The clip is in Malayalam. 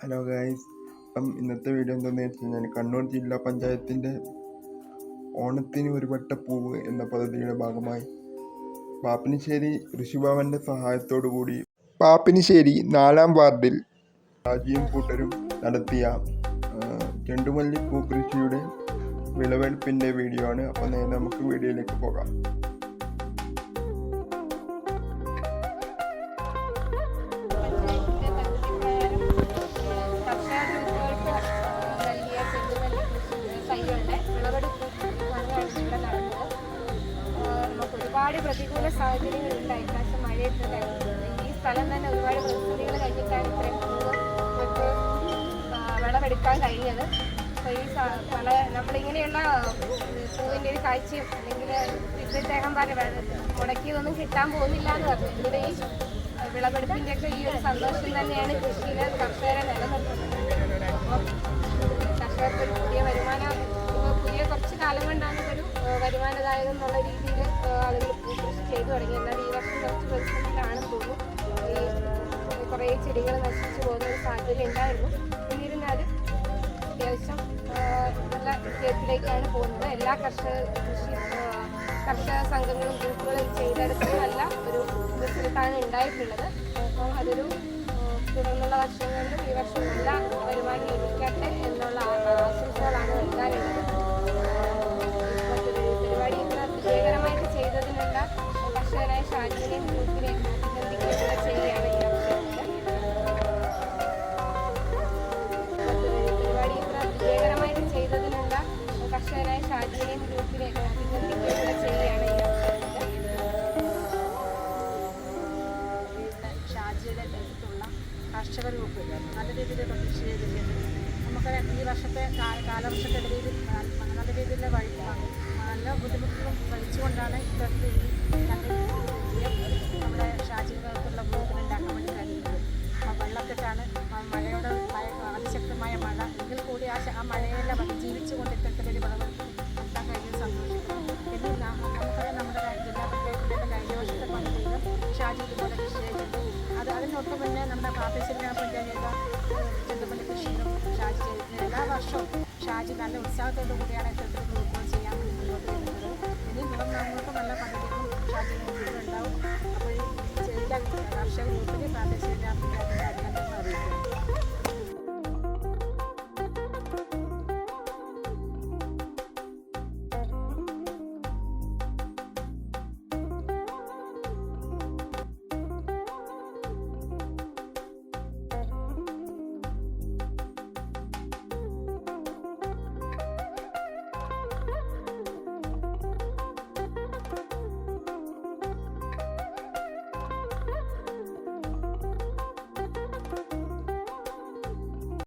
ഹലോ ഗായ്സ് അപ്പം ഇന്നത്തെ വീഡിയോ എന്താണെന്ന് വെച്ച് കഴിഞ്ഞാൽ കണ്ണൂർ ജില്ലാ പഞ്ചായത്തിന്റെ ഓണത്തിന് ഒരു വട്ട പൂവ് എന്ന പദ്ധതിയുടെ ഭാഗമായി പാപ്പിനിശ്ശേരി ഋഷിഭവന്റെ കൂടി പാപ്പിനിശ്ശേരി നാലാം വാർഡിൽ രാജിയും കൂട്ടരും നടത്തിയ ചെണ്ടുമല്ലി പൂ കൃഷിയുടെ വിളവെടുപ്പിന്റെ വീഡിയോ ആണ്. അപ്പോൾ നേരെ നമുക്ക് വീഡിയോയിലേക്ക് പോകാം. പ്രതികൂല സാഹചര്യങ്ങൾ ഉണ്ടായി ഇപ്രാവശ്യം മഴയത്തുണ്ടായിരുന്നു ഈ സ്ഥലം തന്നെ ഒരുപാട് പ്രതിസന്ധികൾ കഴിഞ്ഞിട്ടാണ് ഇത്രയും വിളവെടുക്കാൻ കഴിഞ്ഞത്. അപ്പോൾ ഈ പല നമ്മളിങ്ങനെയുള്ള പൂവിന്റെ ഒരു കാഴ്ചയും അല്ലെങ്കിൽ ഇദ്ദേഹം പറഞ്ഞ മുടക്കിയതൊന്നും കിട്ടാൻ പോകുന്നില്ല എന്ന് പറഞ്ഞു. ഇവിടെ ഈ വിളവെടുപ്പിന്റെ ഒക്കെ ഈ ഒരു സന്തോഷം തന്നെയാണ് കൃഷിയിലെ കർഷകരെ നിലനിർത്തുന്നത്. അപ്പോൾ കർഷകർക്ക് പുതിയ വരുമാനം പുതിയ കുറച്ച് കാലം കൊണ്ടാണ് ഒരു വരുമാനദായകം എന്നുള്ള രീതിയിൽ ആളുകൾ കൃഷി ചെയ്തു തുടങ്ങി. എന്നാൽ ഈ വർഷം കുറച്ച് പ്രതിസന്ധിയിലാണെന്ന് തോന്നുന്നു. കുറേ ചെടികൾ നശിച്ചു പോകുന്ന ഒരു സാധ്യത ഉണ്ടായിരുന്നു. എന്നിരുന്നാലും അത്യാവശ്യം നല്ല വിജയത്തിലേക്കാണ് പോകുന്നത്. എല്ലാ കർഷക കൃഷി കർഷക സംഘങ്ങളും ഗ്രൂപ്പുകളും ചെയ്തെടുത്ത് നല്ല ഒരു റിസൾട്ടാണ് ഉണ്ടായിട്ടുള്ളത്. അപ്പോൾ അതൊരു തുടർന്നുള്ള വർഷങ്ങളിലും ഈ വർഷം നല്ല വരുമാനം ലഭിക്കട്ടെ ഷാജിനെയും ഗ്രൂപ്പിനെയും അഭിനന്ദിക്കുക ചെയ്യുകയാണ് ഈ അവസരത്തിൽ. ഷാജിയുടെ നേതൃത്വമുള്ള കർഷക ഗ്രൂപ്പ് നല്ല രീതിയിൽ ചെയ്തിട്ടുണ്ട്. നമുക്ക് ഈ വർഷത്തെ കാ- കാലവർഷക്കെടുതിയിൽ ന- നല്ല രീതിയിലുള്ള വഴി നല്ല ബുദ്ധിമുട്ടുകളും വഹിച്ചുകൊണ്ടാണ് ഇത്തരത്തിൽ അതിനൊപ്പം തന്നെ നമ്മുടെ പാപ്പശ്ശേരി പഞ്ചായത്ത് ചെണ്ടുമല്ലി കൃഷിയിലും ഷാജി ചെയ്തിട്ടുണ്ട് എല്ലാ വർഷവും ഷാജി നല്ല ഉത്സാഹത്തോടു കൂടിയാണ് ഇത്തരത്തിൽ ഗ്രൂപ്പുകൾ ചെയ്യാൻ മുന്നോട്ട് വരുന്നത് ഇനി തുടർന്ന് നമുക്ക് നല്ല പദ്ധതികളും ഷാജി ഉണ്ടാവും. അപ്പോൾ ചെയ്ത കർഷക ഗ്രൂപ്പിന് പ്രാദേശിക